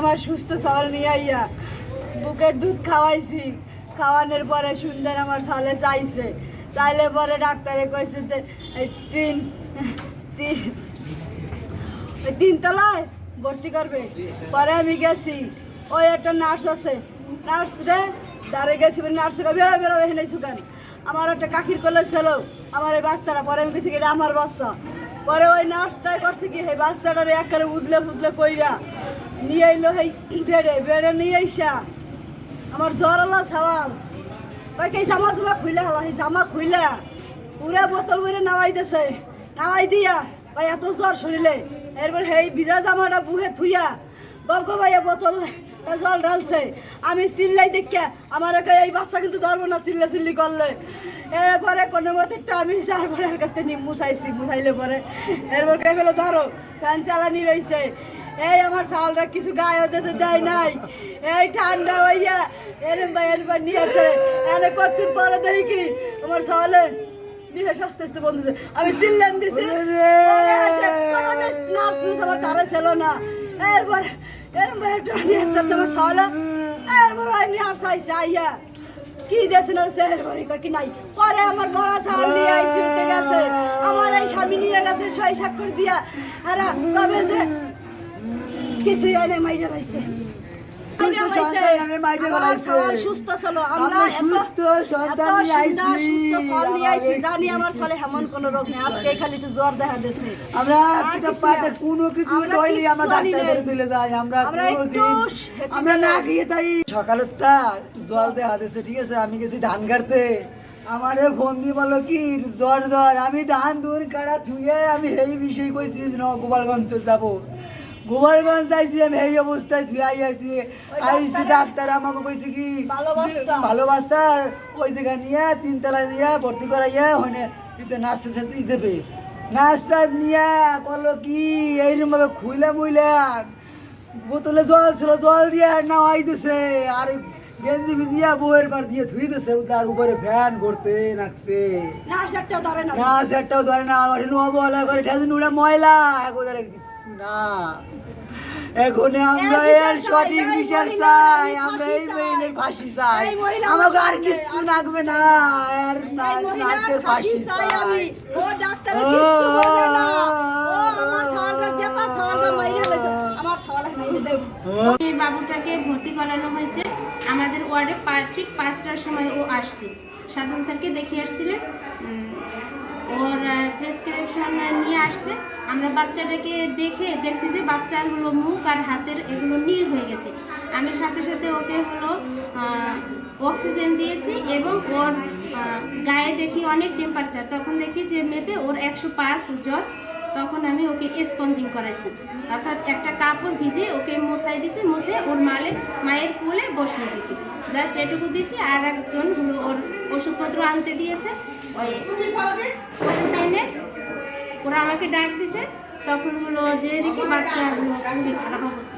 আমার সুস্থ সবল নিয়ে আইয়া বুকের দুধ খাওয়াইছি। খাওয়ানোর পরে সুন্দর আমার সালে চাইছে। চাইলে পরে ডাক্তারে কইছে যে তিন তিন তিনতলায় ভর্তি করবে। পরে আমি গেছি। ওই একটা নার্স আছে। নার্স রে দাঁড়িয়ে গেছি নার্স বেরো বেরো এখানে সুখান আমার একটা কাকির কোলে ছিল। আমার এই বাচ্চাটা, পরে আমি গেছি এটা আমার বাচ্চা। পরে ওই নার্সটাই করছে কি সেই বাচ্চাটারে একবারে উদলে ফুদলে কইরা নিয়ে এলো সেই বেড়ে বেড়ে নিয়ে আইসা। আমার জ্বর হলো সাবাল কই কে জামা জুমা খুইলা হলো? সেই জামা খুইলা। পুরা বোতল করে নামাই দেছে। নামাই দিয়া ভাই এত জ্বর শরীরে। এরপর সেই ভিজা জামাটা বুহে থুইয়া গল্প ভাইয়া বোতল জল ঢালছে। আমি চিল্লাই দেখে আমার একে এই বাচ্চা কিন্তু ধরবো না চিল্লা চিল্লি করলে। এরপরে কোনো মতে আমি তারপরে এর কাছ থেকে মুছাইছি মুছাইলে পরে। এরপর কে ফেলো ধরো ফ্যান চালানি রয়েছে এই আমার চালটা কিছু গায়ে হতে তো দেয় নাই। এই ঠান্ডা হইয়া এরম ভাই এরপর নিয়েছে এনে কতদিন পরে দেখি কি আমার চালে নিয়ে আস্তে আস্তে বন্ধ আমি চিল্লান দিছি আমার তারা ছিল না। এরপর কি দেশে না সে কি নাই। পরে আমার বড় চাল আমার এই স্বামী নিয়ে গেছে, সই স্বাক্ষর দিয়া। আর, তবে যে কিছুই এনে মাইরা মাইরে সুস্থ আমার লাইছে। সওয়াল সুস্থ ছিল আমরা আমরা সুস্থ সন্তান নিয়ে আইছি। সুস্থ ফল নিয়ে আইছি আমাদের- জানি আমার ছেলে এমন কোনো রোগ নেই আজকে খালি একটু জ্বর দেখা দিছে আমরা একটা পাতে না। কোনো কিছু আমরা। চলে যাই আমরা আমরা গিয়ে তাই সকালের তা জ্বর দেখা দিয়েছে ঠিক আছে আমি গেছি ধান কাটতে আমারে ফোন দিয়ে বলল কি জ্বর জ্বর আমি ধান দূর কাটা থুয়ে আমি এই বিষয়ে কইছি ন গোপালগঞ্জ যাব গোপালগঞ্জ যাইছি আমি এই অবস্থায় থুয়ে আই আইছি। আইসি ডাক্তার আমাকে কইছে কি ভালোবাসা। ভালোবাসা ওই জায়গা নিয়ে তিনতলা নিয়ে ভর্তি করাইয়া হইনে কিন্তু নাচতে সাথে দেবে নাচটা নিয়ে বলল কি এইরকম ভাবে খুইলা মুইলা বোতলে জল ছিল জল দিয়ে আর নামাই দিছে আর গেঞ্জি ভিজিয়া বউয়ের বার দিয়ে ধুই দিছে তার উপরে ফ্যান করতে নাচছে নার্স একটাও ধরে না। না সেটাও ধরে না আমার অবহেলা করে ঠেসে নুড়ে ময়লা আর কিছু না। এখন আমরা এর সঠিক বিচার চাই আমরা এই। মেয়েদের ফাঁসি চাই। আমাকে আর কিছু লাগবে না মহিলার নাচের ফাঁসি চাই আমি। ও ডাক্তারে কিচ্ছু বোঝে না। ও আমার ছাওয়ালটা চেপা ছাওয়ালটা মাইরে গেছে। আমার ছাওয়াল নাই দেব। এই বাবুটাকে ভর্তি করানো হয়েছে। আমাদের ওয়ার্ডে ঠিক পাঁচটার সময় ও আসছে। সাধন স্যারকে দেখিয়ে আসছিলেন। ওর প্রেসক্রিপশন নিয়ে আসছে। আমরা বাচ্চাটাকে দেখে দেখছি যে বাচ্চার হলো মুখ আর হাতের এগুলো নীল হয়ে গেছে। আমি সাথে সাথে ওকে হলো অক্সিজেন দিয়েছি এবং ওর গায়ে দেখি অনেক টেম্পারেচার তখন দেখি যে মেপে ওর একশো পাঁচ জ্বর। তখন আমি ওকে স্পঞ্জিং করেছি। অর্থাৎ একটা কাপড় ভিজে ওকে মশাই দিয়েছি, মুছে ওর মালে, মায়ের কোলে বসিয়ে দিয়েছি। জাস্ট এটুকু দিয়েছি, আর একজন ওর ওষুধপত্র আনতে দিয়েছে। ওই ওরা আমাকে ডাক দিছে তখন হলো যে দেখি বাচ্চা খুবই খারাপ অবস্থা।